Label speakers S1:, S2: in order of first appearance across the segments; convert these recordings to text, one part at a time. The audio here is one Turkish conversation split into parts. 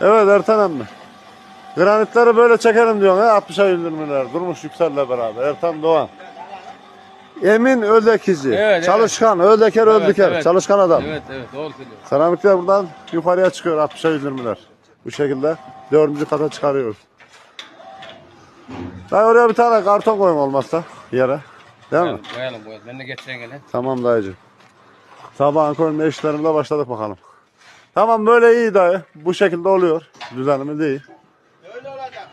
S1: Evet Ertan emmi. Granitleri böyle çekelim diyorsun ha 60'a indirmeler. Durmuş Yüksel'le beraber. Ertan Doğan. Emin Öldekici.
S2: Evet, evet.
S1: Çalışkan, Öldeker,
S2: Evet,
S1: Öldeker.
S2: evet.
S1: Çalışkan adam.
S2: Evet evet doğru söylüyorsun.
S1: Seramikler buradan yukarıya çıkıyor 60'a 120'ler. Bu şekilde dördüncü kata çıkarıyoruz. Ben oraya bir tane karton koyayım olmazsa yere. Değil mi?
S2: Koyalım koyalım. Ben de geçen gene.
S1: Tamam dayıcı. Sabahın köründe işlerimize başladık bakalım. Tamam böyle iyi dayı. Bu şekilde oluyor. Düzenimiz iyi.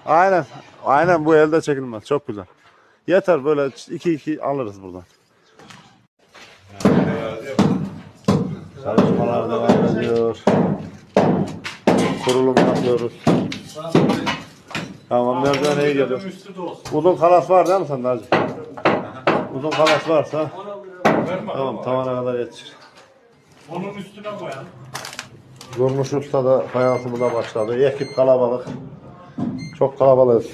S1: Aynen. Aynen bu elde çekilmez. Çok güzel. Yeter böyle iki iki alırız buradan. Çalışmalar devam ediyor. Kurulum yapıyoruz. Tamam nereden iyi geliyor. Uzun kalas var değil mi sende hacı? Uzun kalas varsa tamam tavana kadar yetişir.
S3: Onun üstüne koyalım.
S1: Durmuş Usta da fayansımı da başladı. Ekip kalabalık. Çok kalabalığız.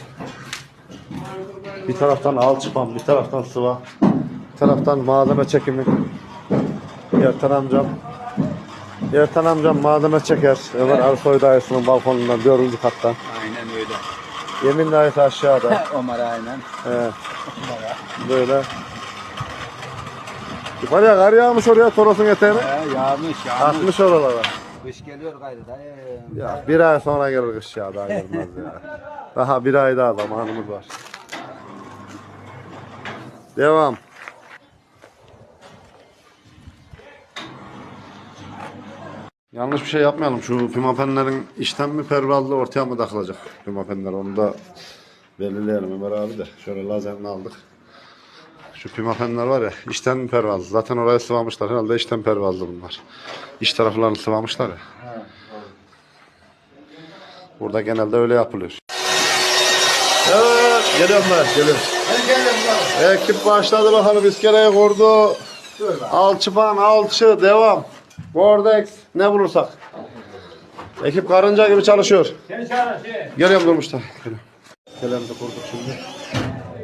S1: Bir taraftan alçıpan, bir taraftan sıva. Bir taraftan malzeme çekimi. Ertan amcam. Ertan amcam malzeme çeker. Ömer Arsoy dayısının balkonundan dördüncü kattan.
S2: Aynen öyle.
S1: Yemin dayısı aşağıda.
S2: Ömer aynen.
S1: He. Böyle. Yukarıya kar yağmış oraya Toros'un eteğine.
S2: He yağmış yağmış.
S1: Atmış oralara.
S2: Kış geliyor gayrı dayı.
S1: Ya bir ay sonra gelir kış ya daha gelmez ya. Daha bir ay daha zamanımız var. Devam. Yanlış bir şey yapmayalım. Şu pimapenlerin işten mi pervazlı ortaya mı takılacak pimapenler onu da belirleyelim Ömer abi de. Şöyle lazerini aldık. Şu pimapenler var ya işten mi pervazlı. Zaten oraya sıvamışlar. Herhalde işten pervazlı bunlar. İç taraflarını sıvamışlar ya. Burada genelde öyle yapılıyor. Evet, geliyorum ben, geliyorum. Ekip başladı bakalım, iskeleye kurdu. Alçıpan, alçı, devam. Vortex, ne bulursak. Ekip karınca gibi çalışıyor.
S3: Sen çağır şey.
S1: Geliyorum durmuşta. Geliyorum. İskelemizi kurduk şimdi.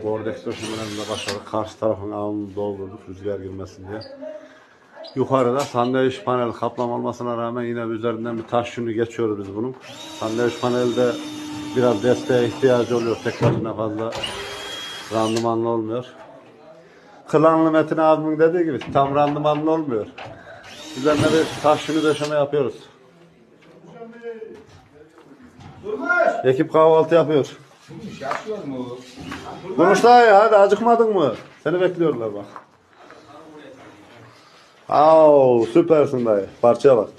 S1: Vortex döşemelerinde başladık. Karşı tarafın ağını doldurduk rüzgar girmesin diye. Yukarıda sandviç panel kaplama olmasına rağmen yine üzerinden bir taş yünü geçiyoruz biz bunun. Sandviç panelde biraz desteğe ihtiyacı oluyor. Tek başına fazla randımanlı olmuyor. Kılanlı Metin abimin dediği gibi tam randımanlı olmuyor. Üzerine bir taş yünü döşeme yapıyoruz. Ekip kahvaltı yapıyor.
S2: Yaşıyor mu?
S1: Konuş ya hadi acıkmadın mı? Seni bekliyorlar bak. Au süpersin dayı. Parçaya bak.